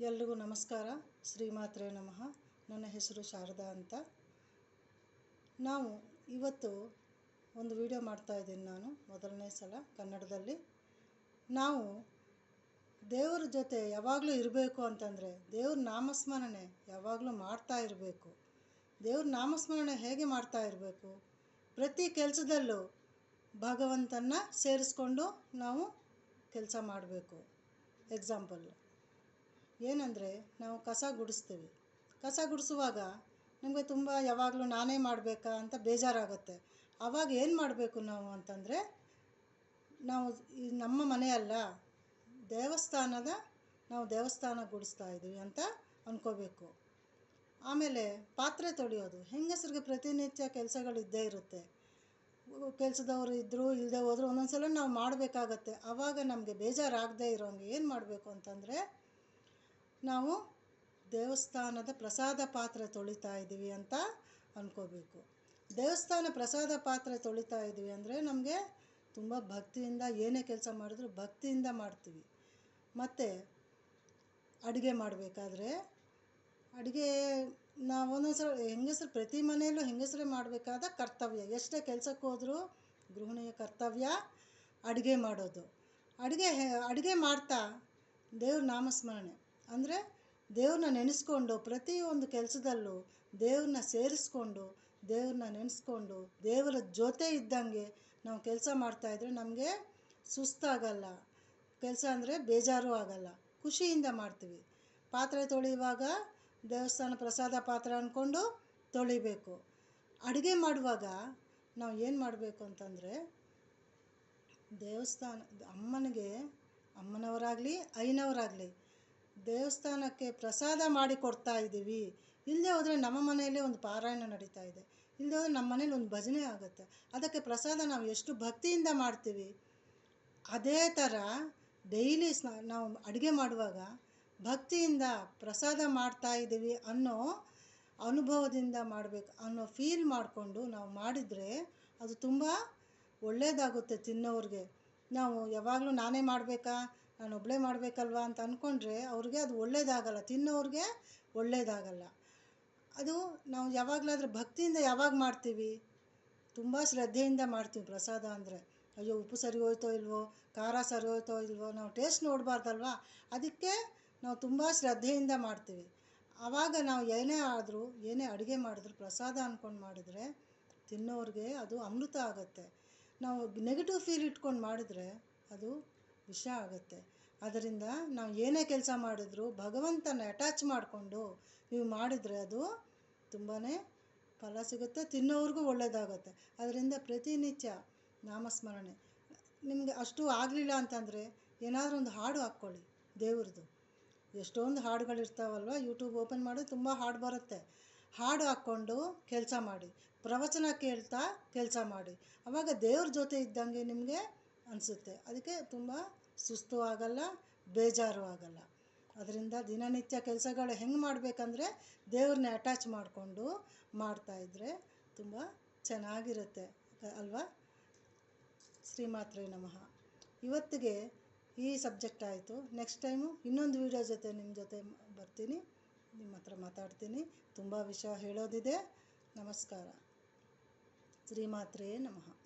ಎಲ್ರಿಗೂ ನಮಸ್ಕಾರ. ಶ್ರೀಮಾತ್ರೆ ನಮಃ. ನನ್ನ ಹೆಸರು ಶಾರದಾ ಅಂತ. ನಾವು ಇವತ್ತು ಒಂದು ವಿಡಿಯೋ ಮಾಡ್ತಾ ಇದ್ದೀನಿ ನಾನು, ಮೊದಲನೇ ಸಲ ಕನ್ನಡದಲ್ಲಿ. ನಾವು ದೇವರ ಜೊತೆ ಯಾವಾಗಲೂ ಇರಬೇಕು ಅಂತಂದರೆ ದೇವ್ರ ನಾಮಸ್ಮರಣೆ ಯಾವಾಗಲೂ ಮಾಡ್ತಾ ಇರಬೇಕು. ದೇವ್ರ ನಾಮಸ್ಮರಣೆ ಹೇಗೆ ಮಾಡ್ತಾ ಇರಬೇಕು? ಪ್ರತಿ ಕೆಲಸದಲ್ಲೂ ಭಗವಂತನ ಸೇರಿಸ್ಕೊಂಡು ನಾವು ಕೆಲಸ ಮಾಡಬೇಕು. ಎಕ್ಸಾಂಪಲ್ ಏನಂದರೆ ನಾವು ಕಸ ಗುಡಿಸ್ತೀವಿ. ಕಸ ಗುಡಿಸುವಾಗ ನಮಗೆ ತುಂಬ ಯಾವಾಗಲೂ ನಾನೇ ಮಾಡಬೇಕಾ ಅಂತ ಬೇಜಾರಾಗುತ್ತೆ. ಆವಾಗ ಏನು ಮಾಡಬೇಕು ನಾವು ಅಂತಂದರೆ ನಾವು ಈ ನಮ್ಮ ಮನೆಯಲ್ಲ ದೇವಸ್ಥಾನದ ನಾವು ದೇವಸ್ಥಾನ ಗುಡಿಸ್ತಾ ಇದ್ದೀವಿ ಅಂತ ಅಂದ್ಕೋಬೇಕು ಆಮೇಲೆ ಪಾತ್ರೆ ತೊಳೆಯೋದು. ಹೆಂಗಸರಿಗೆ ಪ್ರತಿನಿತ್ಯ ಕೆಲಸಗಳು ಇದ್ದೇ ಇರುತ್ತೆ. ಕೆಲಸದವರು ಇದ್ದರೂ ಇಲ್ಲದೆ ಹೋದರೂ ಒಂದೊಂದು ಸಲ ನಾವು ಮಾಡಬೇಕಾಗತ್ತೆ. ಆವಾಗ ನಮಗೆ ಬೇಜಾರಾಗದೇ ಇರೋಂಗೆ ಏನು ಮಾಡಬೇಕು ಅಂತಂದರೆ ನಾವು ದೇವಸ್ಥಾನದ ಪ್ರಸಾದ ಪಾತ್ರೆ ತೊಳಿತಾ ಇದ್ದೀವಿ ಅಂತ ಅಂದ್ಕೋಬೇಕು ದೇವಸ್ಥಾನ ಪ್ರಸಾದ ಪಾತ್ರೆ ತೊಳಿತಾ ಇದ್ದೀವಿ ಅಂದರೆ ನಮಗೆ ತುಂಬ ಭಕ್ತಿಯಿಂದ ಏನೇ ಕೆಲಸ ಮಾಡಿದ್ರು ಭಕ್ತಿಯಿಂದ ಮಾಡ್ತೀವಿ. ಮತ್ತು ಅಡುಗೆ ಮಾಡಬೇಕಾದ್ರೆ ಅಡುಗೆ ನಾವು ಒಂದೊಂದು ಸಲ ಹೆಂಗಸರು ಪ್ರತಿ ಮನೆಯಲ್ಲೂ ಹೆಂಗಸರೇ ಮಾಡಬೇಕಾದ ಕರ್ತವ್ಯ. ಎಷ್ಟೇ ಕೆಲಸಕ್ಕೆ ಹೋದರೂ ಗೃಹಿಣಿಯ ಕರ್ತವ್ಯ ಅಡುಗೆ ಮಾಡೋದು. ಅಡುಗೆ ಅಡುಗೆ ಮಾಡ್ತಾ ದೇವ್ರ ನಾಮಸ್ಮರಣೆ. ಅಂದರೆ ದೇವ್ರನ್ನ ನೆನೆಸ್ಕೊಂಡು ಪ್ರತಿಯೊಂದು ಕೆಲಸದಲ್ಲೂ ದೇವ್ರನ್ನ ಸೇರಿಸ್ಕೊಂಡು, ದೇವ್ರನ್ನ ನೆನೆಸ್ಕೊಂಡು, ದೇವರ ಜೊತೆ ಇದ್ದಂಗೆ ನಾವು ಕೆಲಸ ಮಾಡ್ತಾಯಿದ್ರೆ ನಮಗೆ ಸುಸ್ತಾಗಲ್ಲ. ಕೆಲಸ ಅಂದರೆ ಬೇಜಾರು ಆಗಲ್ಲ. ಖುಷಿಯಿಂದ ಮಾಡ್ತೀವಿ. ಪಾತ್ರೆ ತೊಳೆಯುವಾಗ ದೇವಸ್ಥಾನ ಪ್ರಸಾದ ಪಾತ್ರೆ ಅಂದ್ಕೊಂಡು ತೊಳಿಬೇಕು. ಅಡುಗೆ ಮಾಡುವಾಗ ನಾವು ಏನು ಮಾಡಬೇಕು ಅಂತಂದರೆ ದೇವಸ್ಥಾನ, ಅಮ್ಮನಿಗೆ, ಅಮ್ಮನವರಾಗಲಿ ಐನವರಾಗಲಿ ದೇವಸ್ಥಾನಕ್ಕೆ ಪ್ರಸಾದ ಮಾಡಿ ಕೊಡ್ತಾ ಇದ್ದೀವಿ. ಇಲ್ಲದೆ ಹೋದರೆ ನಮ್ಮ ಮನೆಯಲ್ಲೇ ಒಂದು ಪಾರಾಯಣ ನಡೀತಾ ಇದೆ. ಇಲ್ಲದೆ ಹೋದರೆ ನಮ್ಮ ಮನೇಲಿ ಒಂದು ಭಜನೆ ಆಗುತ್ತೆ. ಅದಕ್ಕೆ ಪ್ರಸಾದ ನಾವು ಎಷ್ಟು ಭಕ್ತಿಯಿಂದ ಮಾಡ್ತೀವಿ. ಅದೇ ಥರ ಡೈಲಿ ಸ್ನಾ, ನಾವು ಅಡುಗೆ ಮಾಡುವಾಗ ಭಕ್ತಿಯಿಂದ ಪ್ರಸಾದ ಮಾಡ್ತಾ ಇದ್ದೀವಿ ಅನ್ನೋ ಅನುಭವದಿಂದ ಮಾಡಬೇಕು, ಅನ್ನೋ ಫೀಲ್ ಮಾಡಿಕೊಂಡು ನಾವು ಮಾಡಿದರೆ ಅದು ತುಂಬ ಒಳ್ಳೆಯದಾಗುತ್ತೆ ತಿನ್ನೋರಿಗೆ. ನಾವು ಯಾವಾಗಲೂ ನಾನೇ ಮಾಡಬೇಕಾ? ನಾನು ಒಬ್ಬಳೇ ಮಾಡಬೇಕಲ್ವ ಅಂತ ಅಂದ್ಕೊಂಡ್ರೆ ಅವ್ರಿಗೆ ಅದು ಒಳ್ಳೇದಾಗಲ್ಲ, ತಿನ್ನೋರಿಗೆ ಒಳ್ಳೇದಾಗಲ್ಲ. ಅದು ನಾವು ಯಾವಾಗಲಾದರೂ ಭಕ್ತಿಯಿಂದ ಯಾವಾಗ ಮಾಡ್ತೀವಿ? ತುಂಬ ಶ್ರದ್ಧೆಯಿಂದ ಮಾಡ್ತೀವಿ ಪ್ರಸಾದ ಅಂದರೆ. ಅಯ್ಯೋ, ಉಪ್ಪು ಸರಿ ಹೋಯ್ತೋ ಇಲ್ವೋ, ಖಾರ ಸರಿ ಹೋಯ್ತೋ ಇಲ್ವೋ, ನಾವು ಟೇಸ್ಟ್ ನೋಡಬಾರ್ದಲ್ವ? ಅದಕ್ಕೆ ನಾವು ತುಂಬ ಶ್ರದ್ಧೆಯಿಂದ ಮಾಡ್ತೀವಿ. ಆವಾಗ ನಾವು ಏನೇ ಆದರೂ, ಏನೇ ಅಡುಗೆ ಮಾಡಿದ್ರು, ಪ್ರಸಾದ ಅಂದ್ಕೊಂಡು ಮಾಡಿದರೆ ತಿನ್ನೋರಿಗೆ ಅದು ಅಮೃತ ಆಗುತ್ತೆ. ನಾವು ನೆಗೆಟಿವ್ ಫೀಲ್ ಇಟ್ಕೊಂಡು ಮಾಡಿದರೆ ಅದು ವಿಷ ಆಗುತ್ತೆ. ಅದರಿಂದ ನಾವು ಏನೇ ಕೆಲಸ ಮಾಡಿದ್ರು ಭಗವಂತನ ಅಟ್ಯಾಚ್ ಮಾಡಿಕೊಂಡು ನೀವು ಮಾಡಿದರೆ ಅದು ತುಂಬಾ ಫಲ ಸಿಗುತ್ತೆ ತಿನ್ನೋವ್ರಿಗೂ ಒಳ್ಳೆಯದಾಗುತ್ತೆ ಅದರಿಂದ ಪ್ರತಿನಿತ್ಯ ನಾಮಸ್ಮರಣೆ. ನಿಮಗೆ ಅಷ್ಟು ಆಗಲಿಲ್ಲ ಅಂತಂದರೆ ಏನಾದರೂ ಒಂದು ಹಾಡು ಹಾಕ್ಕೊಳ್ಳಿ ದೇವ್ರದ್ದು ಎಷ್ಟೊಂದು ಹಾಡುಗಳಿರ್ತಾವಲ್ವ ಯೂಟ್ಯೂಬ್ ಓಪನ್ ಮಾಡಿದ್ರೆ ತುಂಬ ಹಾಡು ಬರುತ್ತೆ. ಹಾಡು ಹಾಕ್ಕೊಂಡು ಕೆಲಸ ಮಾಡಿ. ಪ್ರವಚನ ಕೇಳ್ತಾ ಕೆಲಸ ಮಾಡಿ. ಅವಾಗ ದೇವ್ರ ಜೊತೆ ಇದ್ದಂಗೆ ನಿಮಗೆ ಅನಿಸುತ್ತೆ. ಅದಕ್ಕೆ ತುಂಬ ಸುಸ್ತು ಆಗಲ್ಲ, ಬೇಜಾರು ಆಗಲ್ಲ. ಅದರಿಂದ ದಿನನಿತ್ಯ ಕೆಲಸಗಳು ಹೆಂಗೆ ಮಾಡಬೇಕಂದ್ರೆ ದೇವ್ರನ್ನ ಅಟ್ಯಾಚ್ ಮಾಡಿಕೊಂಡು ಮಾಡ್ತಾಯಿದ್ರೆ ತುಂಬ ಚೆನ್ನಾಗಿರುತ್ತೆ. ಅಲ್ವಾ? ಶ್ರೀಮಾತ್ರೆ ನಮಃ. ಇವತ್ತಿಗೆ ಈ ಸಬ್ಜೆಕ್ಟ್ ಆಯಿತು. ನೆಕ್ಸ್ಟ್ ಟೈಮು ಇನ್ನೊಂದು ವೀಡಿಯೋ ಜೊತೆ ನಿಮ್ಮ ಜೊತೆ ಬರ್ತೀನಿ. ನಿಮ್ಮ ಹತ್ರ ಮಾತಾಡ್ತೀನಿ. ತುಂಬ ವಿಷಯ ಹೇಳೋದಿದೆ. ನಮಸ್ಕಾರ. ಶ್ರೀಮಾತ್ರೆಯೇ ನಮಃ.